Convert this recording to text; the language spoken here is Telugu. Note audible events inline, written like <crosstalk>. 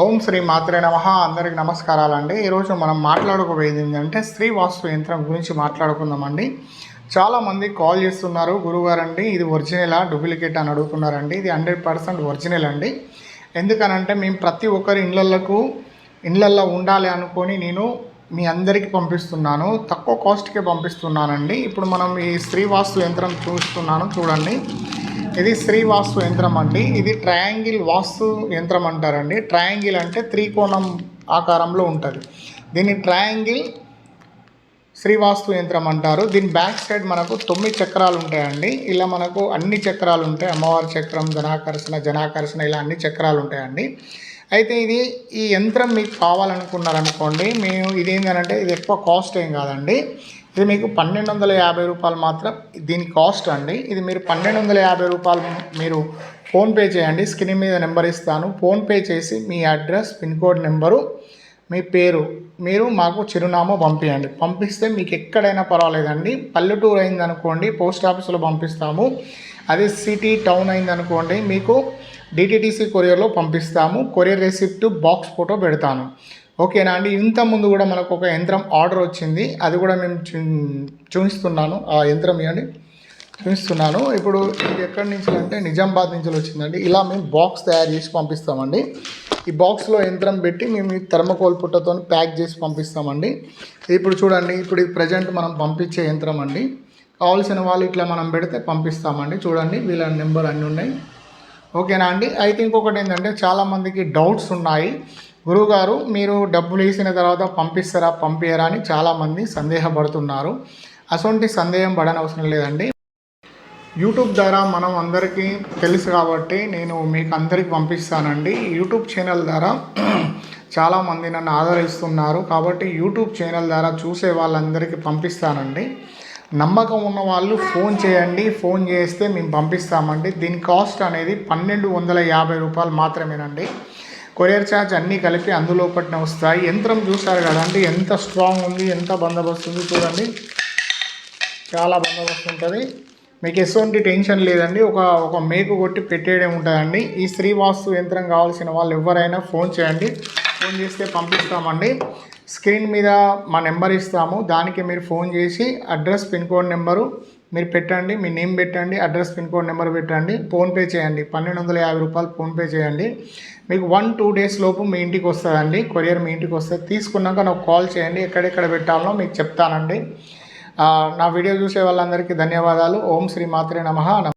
ఓం శ్రీ మాత్రే నమ అందరికి నమస్కారాలండి. ఈరోజు మనం మాట్లాడుకోబోయేది ఏంటంటే స్త్రీ వాస్తు యంత్రం గురించి మాట్లాడుకుందామండి. చాలామంది కాల్ చేస్తున్నారు గురుగారండి ఇది ఒరిజినలా డూప్లికేట్ అని అడుగుతున్నారండి. ఇది హండ్రెడ్ పర్సెంట్ ఒరిజినల్ అండి. ఎందుకనంటే మేము ప్రతి ఒక్కరి ఇళ్ళకు ఇళ్ళల్లో ఉండాలి అనుకొని నేను మీ అందరికీ పంపిస్తున్నాను. తక్కువ కాస్ట్కే పంపిస్తున్నానండి. ఇప్పుడు మనం ఈ స్త్రీ వాస్తు యంత్రం చూస్తున్నాను చూడండి. ఇది శ్రీ వాస్తు యంత్రం అండి. ఇది ట్రయాంగిల్ వాస్తు యంత్రం అంటారండి. ట్రయాంగిల్ అంటే త్రికోణం ఆకారంలో ఉంటుంది. దీన్ని ట్రయాంగిల్ శ్రీవాస్తు యంత్రం అంటారు. దీని బ్యాక్ సైడ్ మనకు తొమ్మిది చక్రాలు ఉంటాయండి. ఇలా మనకు అన్ని చక్రాలు ఉంటాయి. అమ్మవారి చక్రం ధనాకర్షణ జనాకర్షణ ఇలా అన్ని చక్రాలు ఉంటాయండి. అయితే ఇది ఈ యంత్రం మీకు కావాలనుకున్నారనుకోండి మేము ఇది ఏంటంటే ఇది ఎక్కువ కాస్ట్ ఏం కాదండి. ఇది మీకు పన్నెండు వందల యాభై రూపాయలు మాత్రం దీని కాస్ట్ అండి. ఇది మీరు పన్నెండు వందల యాభై రూపాయలు మీరు ఫోన్పే చేయండి. స్క్రీన్ మీద నెంబర్ ఇస్తాను. ఫోన్పే చేసి మీ అడ్రస్ పిన్ కోడ్ నెంబరు మీ పేరు మీరు మాకు చిరునామా పంపించండి పంపిస్తే మీకు ఎక్కడైనా పర్వాలేదండి. పల్లెటూరు అయిందనుకోండి పోస్ట్ ఆఫీస్లో పంపిస్తాము. అదే సిటీ టౌన్ అయిందనుకోండి మీకు డిటిటీసీ కొరియర్లో పంపిస్తాము. కొరియర్ రెసిప్ట్ బాక్స్ ఫోటో పెడతాను. ఓకేనా అండి? ఇంత ముందు కూడా మనకు ఒక యంత్రం ఆర్డర్ వచ్చింది. అది కూడా మేము చూపిస్తున్నాను. ఆ యంత్రం ఇవ్వండి. చూపిస్తున్నాను. ఇప్పుడు ఇది ఎక్కడి నుంచి అంటే నిజామాబాద్ నుంచి వచ్చిందండి. ఇలా మేము బాక్స్ తయారు చేసి పంపిస్తామండి. ఈ బాక్స్లో యంత్రం పెట్టి మేము థర్మకోల్ పుట్టతో ప్యాక్ చేసి పంపిస్తామండి. ఇప్పుడు చూడండి ఇప్పుడు ఇది ప్రజెంట్ మనం పంపించే యంత్రం అండి. కావాల్సిన వాళ్ళు ఇట్లా మనం పెడితే పంపిస్తామండి. చూడండి వీళ్ళ నెంబర్ అన్నీ ఉన్నాయి. ఓకేనా అండి? అయితే ఇంకొకటి ఏంటంటే చాలామందికి డౌట్స్ ఉన్నాయి. గురువుగారు మీరు డబ్బులు వేసిన తర్వాత పంపిస్తారా పంపించరా అని చాలామంది సందేహపడుతున్నారు. అటువంటి సందేహం పడనవసరం లేదండి. యూట్యూబ్ ద్వారా మనం అందరికీ తెలుసు కాబట్టి నేను మీకు అందరికి పంపిస్తానండి. యూట్యూబ్ ఛానల్ ద్వారా <clears throat> చాలామంది నన్ను ఆదరిస్తున్నారు. కాబట్టి యూట్యూబ్ ఛానల్ ద్వారా చూసే వాళ్ళందరికీ పంపిస్తానండి. నమ్మకం ఉన్న వాళ్ళు ఫోన్ చేయండి ఫోన్ చేస్తే మేము పంపిస్తామండి. దీని కాస్ట్ అనేది పన్నెండు వందల యాభై రూపాయలు మాత్రమేనండి. కొరియర్ ఛార్జ్ అన్నీ కలిపి అందులోపట్న వస్తాయి. యంత్రం చూసారు కదండి ఎంత స్ట్రాంగ్ ఉంది ఎంత బందోబస్తు ఉంది చూడండి. చాలా బందోబస్తు ఉంటుంది. మీకు ఎటువంటి టెన్షన్ లేదండి. ఒక ఒక మేకు కొట్టి పెట్టేయడం ఉంటుందండి. ఈ శ్రీవాస్తు యంత్రం కావాల్సిన వాళ్ళు ఎవరైనా ఫోన్ చేయండి. ఫోన్ చేస్తే పంపిస్తామండి. స్క్రీన్ మీద మా నెంబర్ ఇస్తాము. దానికి మీరు ఫోన్ చేసి అడ్రస్ పిన్ కోడ్ నెంబరు మీరు పెట్టండి. మీ నేమ్ పెట్టండి అడ్రస్ పిన్ కోడ్ నెంబర్ పెట్టండి. ఫోన్పే చేయండి. పన్నెండు వందల యాభై రూపాయలు ఫోన్పే చేయండి. మీకు వన్ టూ డేస్ లోపు మీ ఇంటికి వస్తుందండి. కొరియర్ మీ ఇంటికి వస్తుంది. తీసుకున్నాక నాకు కాల్ చేయండి. ఎక్కడెక్కడ పెట్టాలో మీకు చెప్తానండి. నా వీడియో చూసే వాళ్ళందరికీ ధన్యవాదాలు. ఓం శ్రీ మాత్రే నమ.